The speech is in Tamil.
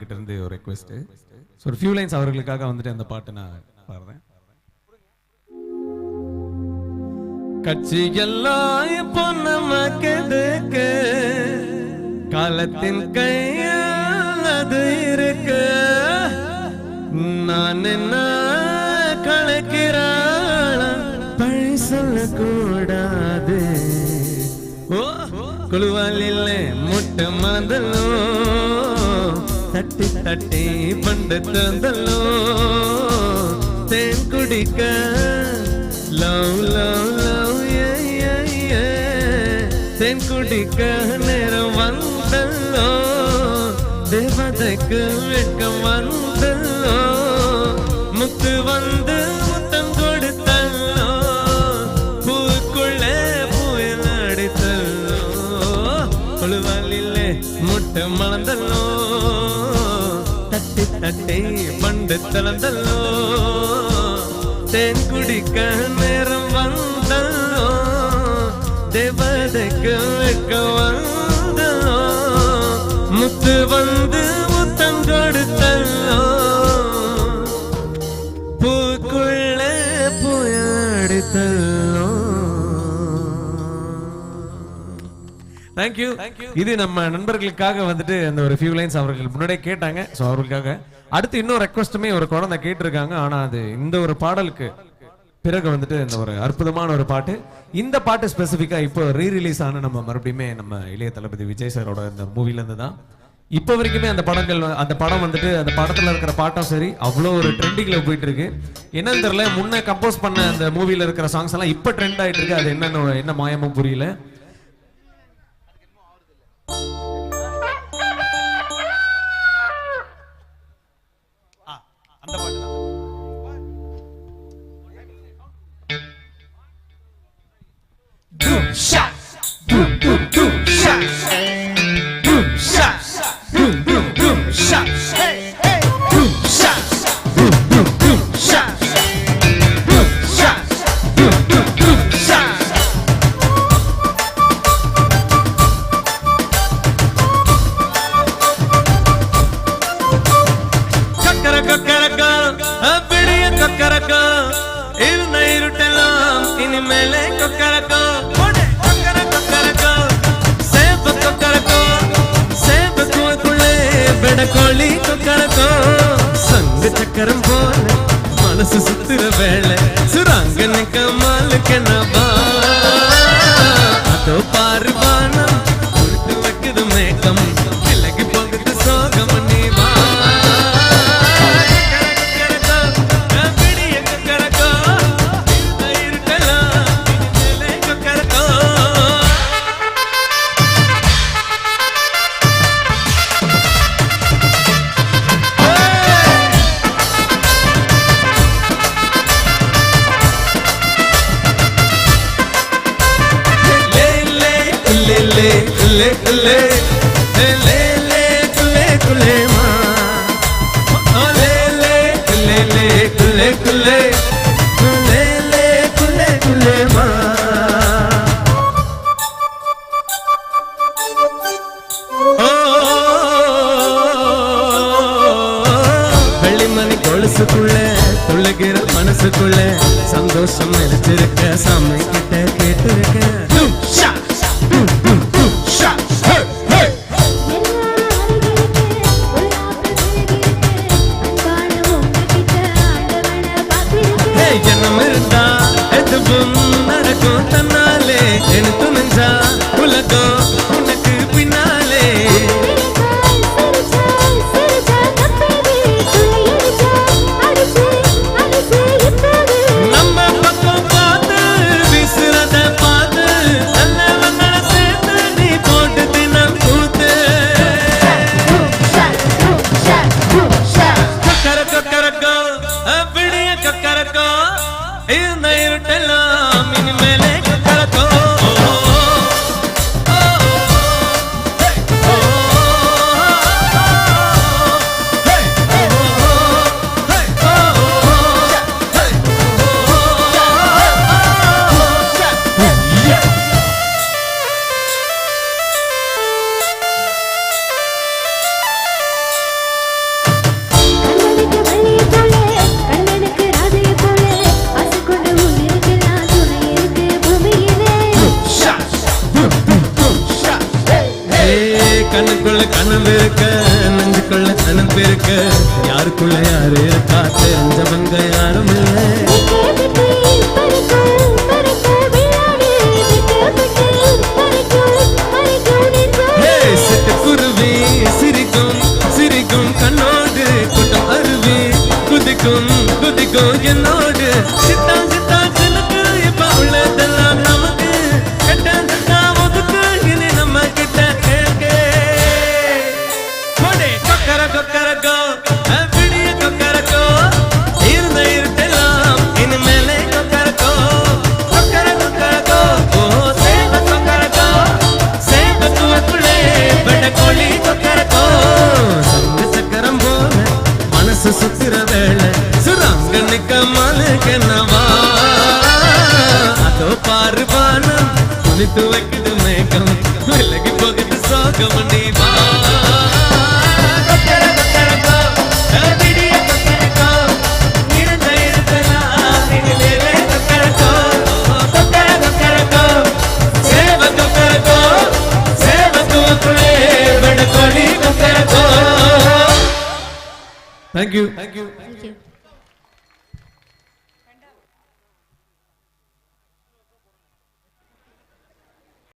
கிட்ட இருந்து ஒரு ரெக்வெஸ்ட் ஸோ ஒரு ஃபியூ லைன்ஸ் அவர்களுக்காக வந்துட்டு அந்த பாட்டை நான் பாடுறேன். கட்சியெல்லாம் இப்போ நமக்கு காலத்தின் கையில் அது இருக்கு. நான் என்ன கணக்கிறாள் பழி சொல்லக்கூடாது. ஓ குழுவால் இல்லை முட்டை மறந்தலோ தட்டி தட்டி பண்டு தந்தலோ. தேன் குடிக்க லவ் லவ் லவ் தேன் குடிக்க நேரம் வந்தல்லோ தேவதைக்கு வெட்கம் வந்த தளர்ந்தல்லோ? தேன் குடிக்க நேரம் வந்தல்லோ? தேவதைக்கு வைக்க வந்தல்லோ? முத்து வந்து தேங்க்யூ இது நம்ம நண்பர்களுக்காக வந்துட்டு அந்த ஒரு ஃபியூ லைன்ஸ் அவர்கள் முன்னாடியே கேட்டாங்க. ஸோ அவர்களுக்காக. அடுத்து இன்னொரு ரெக்வஸ்ட்டுமே ஒரு குழந்தை கேட்டிருக்காங்க. ஆனா அது இந்த ஒரு பாடலுக்கு பிறகு வந்துட்டு இந்த ஒரு அற்புதமான ஒரு பாட்டு. இந்த பாட்டு ஸ்பெசிஃபிக்கா இப்போ ரீ ரிலீஸ் ஆன நம்ம மறுபடியுமே நம்ம இளைய தளபதி விஜய் சாரோட இந்த மூவில இருந்து தான். இப்போ வரைக்குமே அந்த படங்கள் அந்த படம் வந்துட்டு அந்த படத்துல இருக்கிற பாட்டும் சரி அவ்வளோ ஒரு ட்ரெண்டிங்ல போயிட்டு இருக்கு. என்னன்னு தெரியல முன்ன கம்போஸ் பண்ண அந்த மூவில இருக்கிற சாங்ஸ் எல்லாம் இப்போ ட்ரெண்ட் ஆயிட்டு இருக்கு. அது என்னன்னு என்ன மாயமும் புரியல. கொக்கரக்கோ இருந்த இருட்டெல்லாம் இனிமேலே கொக்கரக்கோ. கோழி கொக்கரக்கோ. சேப்ப சங்கு சக்கரம் போல மனசு சுத்துற வேலை சுராங்க நிக்க மாலுக்கு நபா அதோ பாரு வானம் உருட்டு வைக்குது மேகம். வெள்ளிமணி கொலுசுக்குள்ள துள்ளுகிற மனசுக்குள்ள சந்தோஷம் நினைச்சிருக்க சாமி கிட்ட கேட்டிருக்க. கொக்கரக்கோ இருந்த இருட்டெல்லாம் இனிமேலே கண்ணுக்குள்ள கனவு இருக்க நெஞ்சுக்குள்ள அனப்பு இருக்க யாருக்குள்ள யாரு இருக்கா தெரிஞ்சவங்க யாரும் இல்லை. ஹே, சிட்டுக்குருவி சிரிக்கும் சிரிக்கும் கண்ணோடு கூட்டம் அருவி குதிக்கும். சுராங்க நிக்க மாலுக்கென்னவா அதோ பாரு பானம் குளித்து வைக்குது மேகம் விலகி போகுது சோகம் நீ வா கொக்கர கொக்கரக்கோ, விடிய